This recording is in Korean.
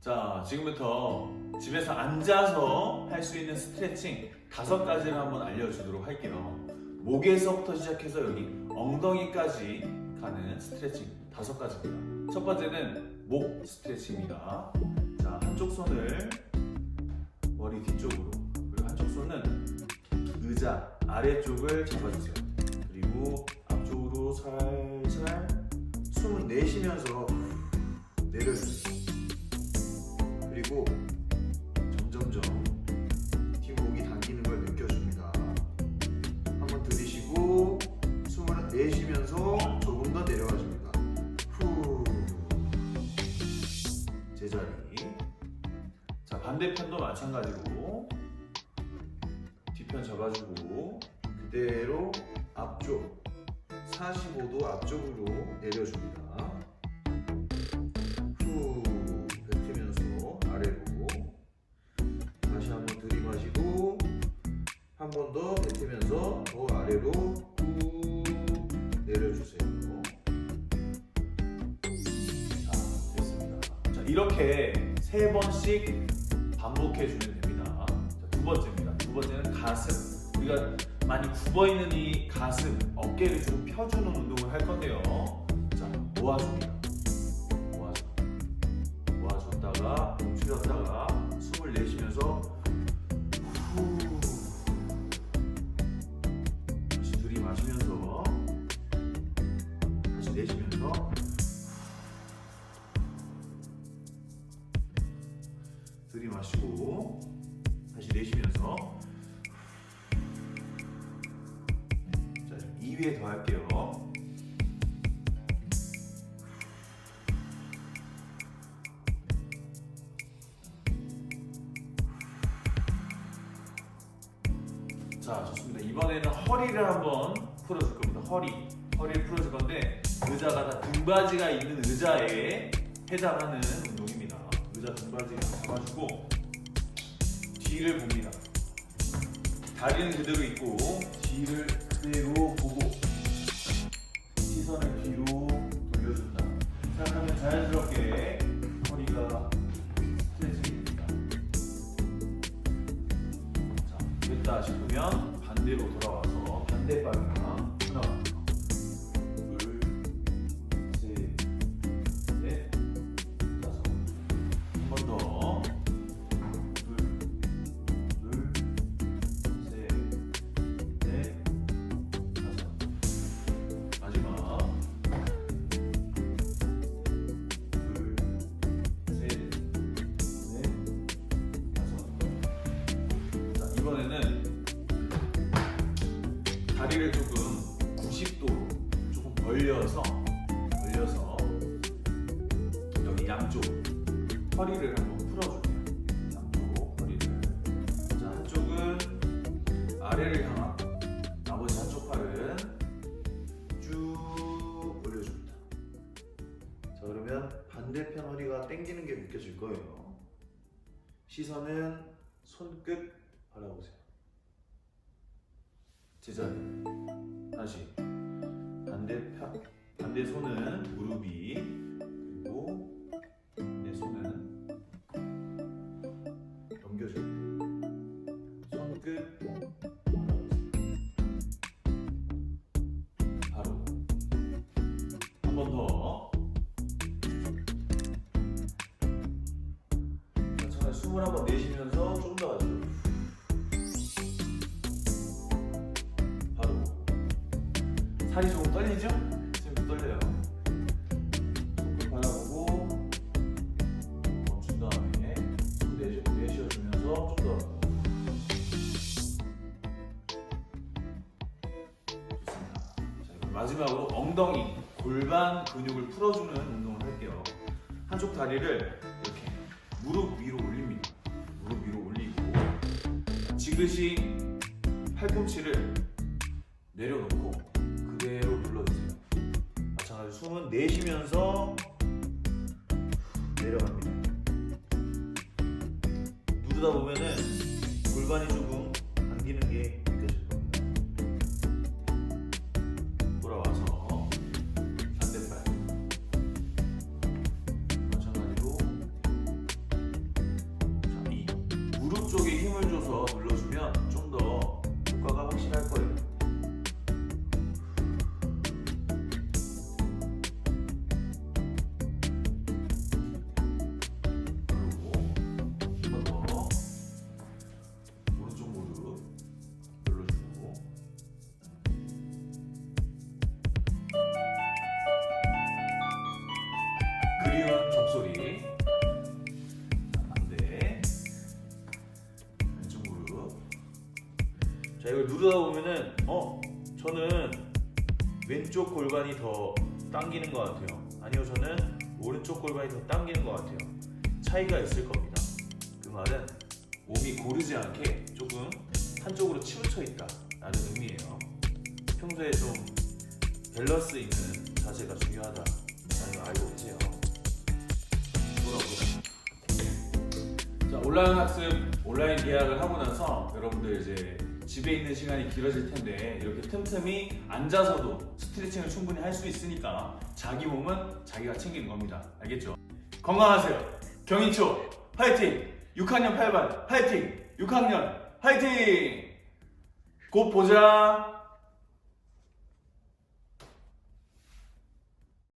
자, 지금부터 집에서 앉아서 할 수 있는 스트레칭 다섯 가지를 한번 알려주도록 할게요. 목에서부터 시작해서 여기 엉덩이까지 가는 스트레칭 다섯 가지입니다. 첫 번째는 목 스트레칭입니다. 자, 한쪽 손을 머리 뒤쪽으로 그리고 한쪽 손은 의자 아래쪽을 잡아주세요. 그리고 앞쪽으로 살살 숨을 내쉬면서 내려주세요. 그리고 점점점 뒷목이 당기는 걸 느껴줍니다. 한번 들이쉬고 숨을 내쉬면서 조금 더 내려가줍니다. 후 제자리. 자 반대편도 마찬가지로 뒤편 잡아주고 그대로 앞쪽 45도 앞쪽으로 내려줍니다. 한 번 더 뱉으면서 더 아래로 후 내려주세요. 자 됐습니다. 자 이렇게 세 번씩 반복해 주면 됩니다. 자, 두 번째입니다. 두 번째는 가슴. 우리가 많이 굽어 있는 이 가슴, 어깨를 좀 펴주는 운동을 할 건데요. 자 모아줍니다. 모아줘. 모아줬다가 멈추렸다가 숨을 내쉬면서 들이마시고 다시 내쉬면서 자 2회 더 할게요. 자, 좋습니다. 이번에는 허리를 한번 풀어줄 겁니다. 허리. 허리를 풀어줄 건데, 의자가 다 등받이가 있는 의자에 해당하는. 의자 등받이를 잡아주고, 뒤를 봅니다. 다리는 그대로 있고, 뒤를 그대로 보고, 시선을 뒤로 돌려준다. 생각하면 자연스럽게 허리가 스트레칭이 됩니다. 자, 됐다 싶으면 반대로 돌아와서 반대 하나, 다리를 조금 90도로 조금 벌려서 벌려서 여기 양쪽 허리를 한번 풀어줄게요. 양쪽 허리를. 자, 한쪽은 아래를 향하고 나머지 한쪽 팔은 쭉 올려줍니다. 자, 그러면 반대편 허리가 당기는 게 느껴질 거예요. 시선은 손끝 바라보세요. 제자리. 다시. 반대편. 반대 손은 무릎이 그리고 내 손은 넘겨줘요. 손끝. 바로. 한 번 더. 천천히 숨을 한번 내쉬면 살이 조금 떨리죠? 지금 떨려요. 손끝 바라보고 멈춘 다음에 숨 내쉬, 내쉬어주면서 좀 더. 좋습니다. 자, 그럼 마지막으로 엉덩이, 골반 근육을 풀어주는 운동을 할게요. 한쪽 다리를 이렇게 무릎 위로 올립니다. 무릎 위로 올리고 지그시 팔꿈치를 내려놓고 그대로 눌러주세요. 마찬가지로 숨은 내쉬면서 내려갑니다. 누르다 보면은 골반이 조금 당기는 게 느껴질 겁니다. 돌아와서 반대발. 마찬가지로 자, 이 무릎 쪽에 이걸 누르다 보면은 어 저는 왼쪽 골반이 더 당기는 것 같아요. 아니요 저는 오른쪽 골반이 더 당기는 것 같아요. 차이가 있을 겁니다. 그 말은 몸이 고르지 않게 조금 한쪽으로 치우쳐 있다라는 의미예요. 평소에 좀 밸런스 있는 자세가 중요하다라는 걸 알고 계세요. 자 온라인 학습 온라인 계약을 하고 나서 여러분들 이제 집에 있는 시간이 길어질 텐데 이렇게 틈틈이 앉아서도 스트레칭을 충분히 할 수 있으니까 자기 몸은 자기가 챙기는 겁니다. 알겠죠? 건강하세요. 경인초 화이팅! 6학년 8반 화이팅! 6학년 화이팅! 곧 보자.